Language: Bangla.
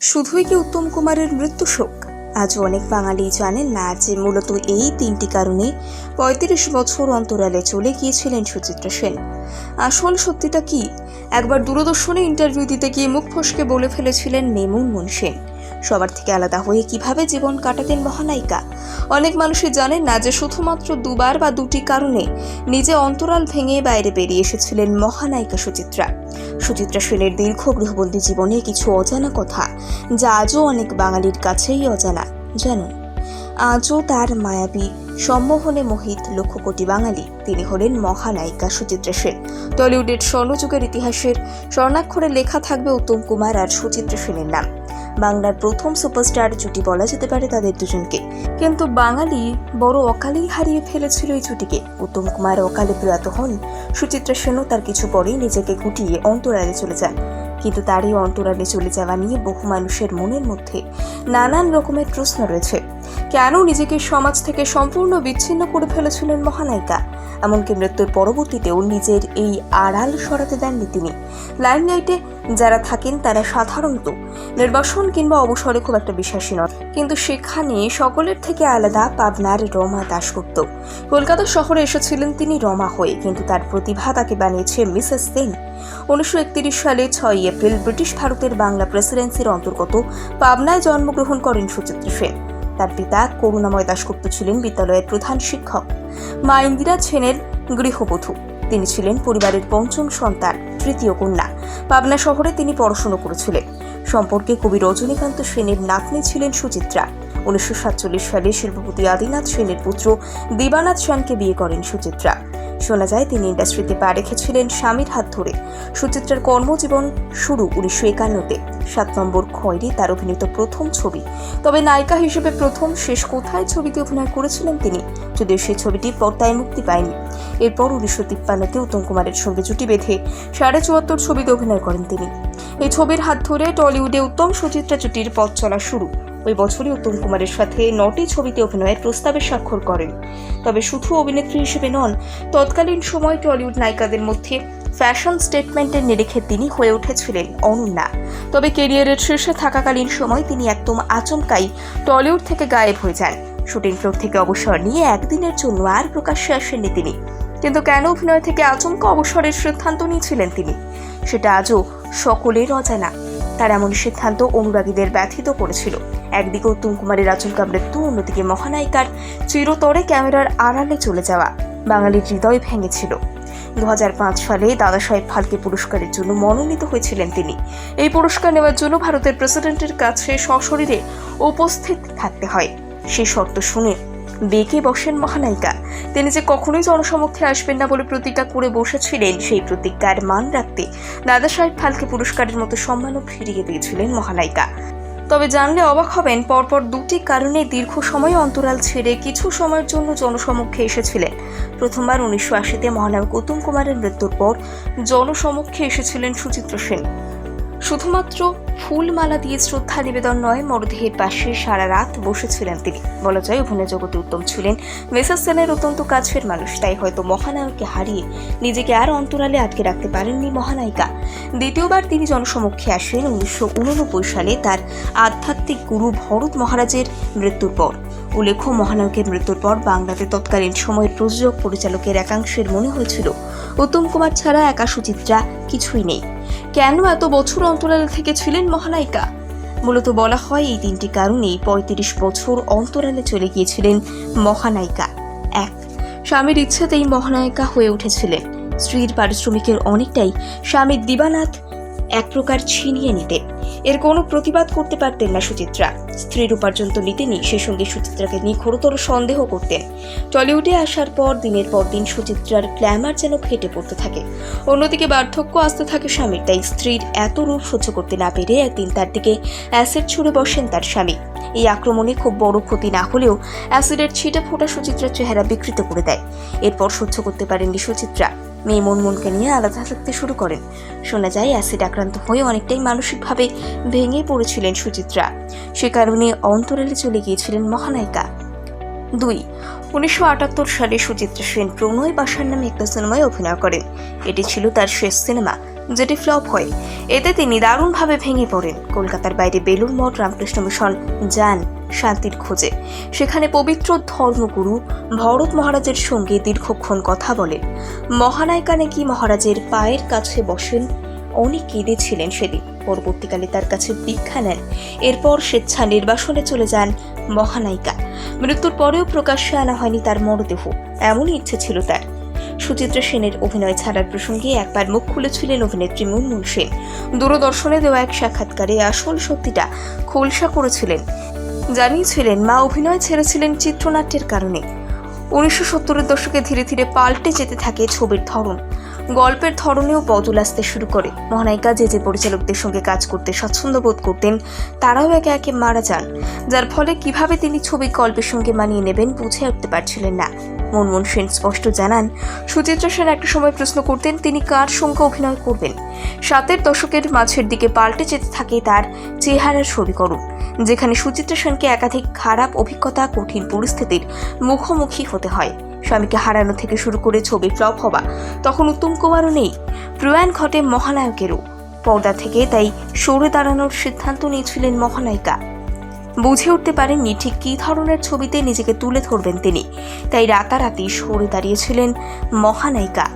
শুধুই কি উত্তম কুমারের মৃত্যু শোক? আজও অনেক বাঙালি জানেন না যে মূলত এই তিনটি কারণে পঁয়ত্রিশ বছর অন্তরালে চলে গিয়েছিলেন সুচিত্রা সেন। আসল সত্যিটা কি? একবার দূরদর্শনে ইন্টারভিউ দিতে গিয়ে মুখ ফসকে বলে ফেলেছিলেন মেমুন মুন সেন। সবার থেকে আলাদা হয়ে কীভাবে জীবন কাটাতেন মহানায়িকা? অনেক মানুষই জানেন না যে শুধুমাত্র দুবার বা দুটি কারণে নিজে অন্তরাল ভেঙে বাইরে বেরিয়ে এসেছিলেন মহানায়িকা সুচিত্রা। সুচিত্রা সেনের দীর্ঘ গৃহবন্দী জীবনে কিছু অজানা কথা, যা আজও অনেক বাঙালির কাছেই অজানা। জানুন, আজও তার মায়াবী, সম্মোহনে মোহিত লক্ষ কোটি বাঙালি তিনি হলেন মহানায়িকা সুচিত্রা সেন। টলিউডের স্বর্ণযুগের ইতিহাসের স্বর্ণাক্ষরে লেখা থাকবে উত্তম কুমার আর সুচিত্রা সেনের নাম। বাংলার প্রথম সুপারস্টার জুটি বলা যেতে পারে তাদের দুজনকে। কিন্তু বাঙালি বড় অকালেই হারিয়ে ফেলেছিল এই জুটিকে। উত্তম কুমার অকালে প্রয়াত হন, সুচিত্রা সেনও তার কিছু পরেই নিজেকে গুটিয়ে অন্তরালে চলে যান। কিন্তু তার এই অন্তরালে চলে যাওয়া নিয়ে বহু মানুষের মনের মধ্যে নানান রকমের প্রশ্ন রয়েছে। কেন নিজেকে সমাজ থেকে সম্পূর্ণ বিচ্ছিন্ন করে ফেলেছিলেন মহানায়িকা? এমনকি মৃত্যুর পরবর্তীতেও নিজের এই আড়াল সরাতে দেননি তিনি। লাইমলাইটে যারা থাকেন তারা সাধারণত নির্বাসন কিংবা অবসরে খুব একটা বিশ্বাসী নয় কিন্তু সেখানে সকলের থেকে আলাদা পাবনার রমা দাশগুপ্ত। কলকাতা শহরে এসেছিলেন তিনি রমা হয়ে, কিন্তু তার প্রতিভা তাকে বানিয়েছে মিসেস সেন। উনিশশো একত্রিশ সালে ছয় এপ্রিল ব্রিটিশ ভারতের বাংলা প্রেসিডেন্সির অন্তর্গত পাবনায় জন্মগ্রহণ করেন সুচিত্রা সেন। তার পিতা করুণাময় দাশগুপ্ত ছিলেন বিদ্যালয়ের প্রধান শিক্ষক। মা ইন্দিরা সেনের গৃহবধূ। তিনি ছিলেন পরিবারের পঞ্চম সন্তান, তৃতীয় কন্যা। পাবনা শহরে তিনি পড়াশুনো করেছিলেন। সম্পর্কে কবি রজনীকান্ত সেনের নাতনি ছিলেন সুচিত্রা। উনিশশো সাতচল্লিশ সালে শিল্পপতি আদিনাথ সেনের পুত্র দিবানাথ সেনকে বিয়ে করেন সুচিত্রা। শোনা যায়, তিনি ইন্ডাস্ট্রিতে পা রেখেছিলেন স্বামীর হাত ধরে। সুচিত্রার কর্মজীবন শুরু উনিশশো একান্নতে। সাত নম্বর খয়রি তার অভিনীত প্রথম ছবি। তবে নায়িকা হিসেবে প্রথম শেষ কোথায় ছবিতে অভিনয় করেছিলেন তিনি? যদিও সেই ছবিটি পর্দায় মুক্তি পায়নি। এরপর উনিশশো তিপ্পান্নতে উত্তম কুমারের সঙ্গে জুটি বেঁধে সাড়ে চুয়াত্তর ছবিতে অভিনয় করেন তিনি। এই ছবির হাত ধরে টলিউডে উত্তম সুচিত্রা জুটির পথ চলা শুরু। ওই বছরই উত্তম কুমারের সাথে নটি ছবিতে অভিনয়ের প্রস্তাবে স্বাক্ষর করেন। তবে শুধু অভিনেত্রী হিসেবে নন, তৎকালীন সময় টলিউড নায়িকাদের মধ্যে ফ্যাশন স্টেটমেন্টের নিরিখে তিনি হয়ে উঠেছিলেন অনন্যা। তবে কেরিয়ারের শীর্ষে থাকাকালীন সময় তিনি একদম আচমকাই টলিউড থেকে গায়েব হয়ে যান। শুটিং ফ্লোর থেকে অবসর নিয়ে একদিনের জন্য আর প্রকাশ্যে আসেননি তিনি। কিন্তু কেন অভিনয় থেকে আচমকা অবসরের সিদ্ধান্ত নিয়েছিলেন তিনি, সেটা আজও সকলের অজানা। তার এমন সিদ্ধান্ত অনুরাগীদের ব্যথিত করেছিল। একদিকে উত্তম কুমারের আচমকা মৃত্যু, অন্যদিকে মহানায়িকার চিরতরে ক্যামেরার আড়ালে চলে যাওয়া বাঙালির হৃদয় ভেঙেছিল। দু হাজার পাঁচ সালে দাদা সাহেব ফালকে পুরস্কারের জন্য মনোনীত হয়েছিলেন তিনি। এই পুরস্কার নেওয়ার জন্য ভারতের প্রেসিডেন্টের কাছে সশরীরে উপস্থিত থাকতে হয়। সে শর্ত শুনে বেঁকে বসেন মহানায়িকা। তিনি যে কখনোই জনসমক্ষে আসবেন না বলে প্রতিজ্ঞা করে বসেছিলেন, সেই প্রতিজ্ঞার মান রাখতে দাদা সাহেব ফালকে পুরস্কারের মতো সম্মানও ফিরিয়ে দিয়েছিলেন মহানায়িকা। তবে জানলে অবাক হবেন, পরপর দুটি কারণে দীর্ঘ সময় অন্তরাল ছেড়ে কিছু সময়ের জন্য জনসমক্ষে এসেছিলেন। প্রথমবার উনিশশো আশিতে মহানায়ক উত্তম কুমারের মৃত্যুর পর জনসমক্ষে এসেছিলেন সুচিত্রা সেন। শুধুমাত্র ফুলমালা দিয়ে শ্রদ্ধা নিবেদন নয়, মরদেহের পাশে সারা রাত বসেছিলেন তিনি। বলা যায় অভিনয় জগতে উত্তম ছিলেন। মেসার সেনের অত্যন্ত কাছের মানুষ, তাই হয়তো মহানায়ককে হারিয়ে নিজেকে আর অন্তরালে আটকে রাখতে পারেননি মহানায়িকা। দ্বিতীয়বার তিনি জনসমক্ষে আসেন উনিশশো উননব্বই সালে তার আধ্যাত্মিক গুরু ভরত মহারাজের মৃত্যুর পর। উল্লেখ্য, মহানায়কের মৃত্যুর পর বাংলাতে তৎকালীন সময়ের প্রযোজক, পরিচালকের একাংশের মনে হয়েছিল উত্তম কুমার ছাড়া একা সুচিত্রা কিছুই নেই। কেন এত বছর অন্তরাল থেকে ছিলেন মহানায়িকা? মূলত বলা হয় এই তিনটি কারণেই পঁয়ত্রিশ বছর অন্তরালে চলে গিয়েছিলেন মহানায়িকা। এক, স্বামীর ইচ্ছাতেই মহানায়িকা হয়ে উঠেছিলেন। স্ত্রীর পারিশ্রমিকের অনেকটাই স্বামীর দিবানাথ এক প্রকার ছিনিয়ে নিতেন এর কোনো প্রতিবাদ করতে পারতেন না সুচিত্রা। স্ত্রীর উপার্জন তো নিতেনি সে সঙ্গে সুচিত্রাকে নিয়ে ঘোরতর সন্দেহ করতেন। টলিউডে আসার পর, দিনের পর দিন সুচিত্রার গ্ল্যামার যেন ফেটে পড়তে থাকে। অন্যদিকে বার্ধক্য আসতে থাকে স্বামীর, তাই স্ত্রীর এত রূপ সহ্য করতে না পেরে একদিন তার দিকে অ্যাসিড ছুড়ে বসেন তার স্বামী। এই আক্রমণে খুব বড় ক্ষতি না হলেও অ্যাসিডের ছিটে ফোটা সুচিত্রার চেহারা বিকৃত করে দেয়। এরপর সহ্য করতে পারেননি সুচিত্রা। মেয়ে মনমনকে নিয়ে আলাদা থাকতে শুরু করেন। শোনা যায়, অ্যাসিড আক্রান্ত হয়ে অনেকটাই মানসিকভাবে ভেঙে পড়েছিলেন সুচিত্রা। সে কারণে অন্তরালে চলে গিয়েছিলেন মহানায়িকা। দুই, উনিশশো আটাত্তর সালে সুচিত্রা সেন প্রণয় বাসার নামে একটা সিনেমায় অভিনয় করেন। এটি ছিল তার শেষ সিনেমা, যেটি ফ্লপ হয়। এতে তিনি দারুণভাবে ভেঙে পড়েন। কলকাতার বাইরে বেলুর মঠ, রামকৃষ্ণ মিশন যান শান্তির খোঁজে। সেখানে পবিত্র ধর্মগুরু ভরত মহারাজের সঙ্গে দীর্ঘক্ষণ কথা বলেন। মহানায়িকা নাকি মহারাজের পায়ের কাছে বসেন, অনেক কেঁদেছিলেন সেদিন। পরবর্তীকালে তার কাছে দীক্ষা নেন। এরপর স্বেচ্ছা নির্বাসনে চলে যান মহানায়িকা। মৃত্যুর পরেও প্রকাশ্যে আনা হয়নি তার মরদেহ। এমনই ইচ্ছে ছিল তার। সুচিত্রা সেনের অভিনয় ছাড়ার প্রসঙ্গে একবার মুখ খুলেছিলেন অভিনেত্রী মুনমুন সেন। দূরদর্শনে দেওয়া এক সাক্ষাৎকারে আসল সত্যিটা খোলসা করেছিলেন জানিয়েছিলেন, মা অভিনয় ছেড়েছিলেন চিত্রনাট্যের কারণে। উনিশশো সত্তরের দশকে ধীরে ধীরে পাল্টে যেতে থাকে ছবির ধরন। গল্পের ধরনেও বদল আসতে শুরু করে। মহানায়িকা যে যে পরিচালকদের সঙ্গে কাজ করতে স্বাচ্ছন্দ্য বোধ করতেন, তারাও একে একে মারা যান, যার ফলে কীভাবে তিনি ছবি গল্পের সঙ্গে মানিয়ে নেবেন বুঝে উঠতে পারছিলেন না। মনমোহন সেন স্পষ্ট জানান, সুচিত্রা সেন একটা সময় প্রশ্ন করতেন, তিনি কার সঙ্গে অভিনয় করবেন? সাতের দশকের মাঝের দিকে পাল্টে যেতে থাকে তার চেহারার ছবিকরণ যেখানে সুচিত্রা সেনকে একাধিক খারাপ অভিজ্ঞতা, কঠিন পরিস্থিতির মুখোমুখি হতে হয়। স্বামীকে হারানো থেকে শুরু করে ছবি ফ্লপ হওয়া, তখন উত্তম কুমারও নেই। প্রয়াণ ঘটে মহানায়কেরও। পর্দা থেকে তাই সরে দাঁড়ানোর সিদ্ধান্ত নিয়েছিলেন মহানায়িকা। বুঝে উঠতে পারেননি ঠিক কী ধরনের ছবিতে নিজেকে তুলে ধরবেন তিনি। তাই রাতারাতি সরে দাঁড়িয়েছিলেন মহানায়িকা।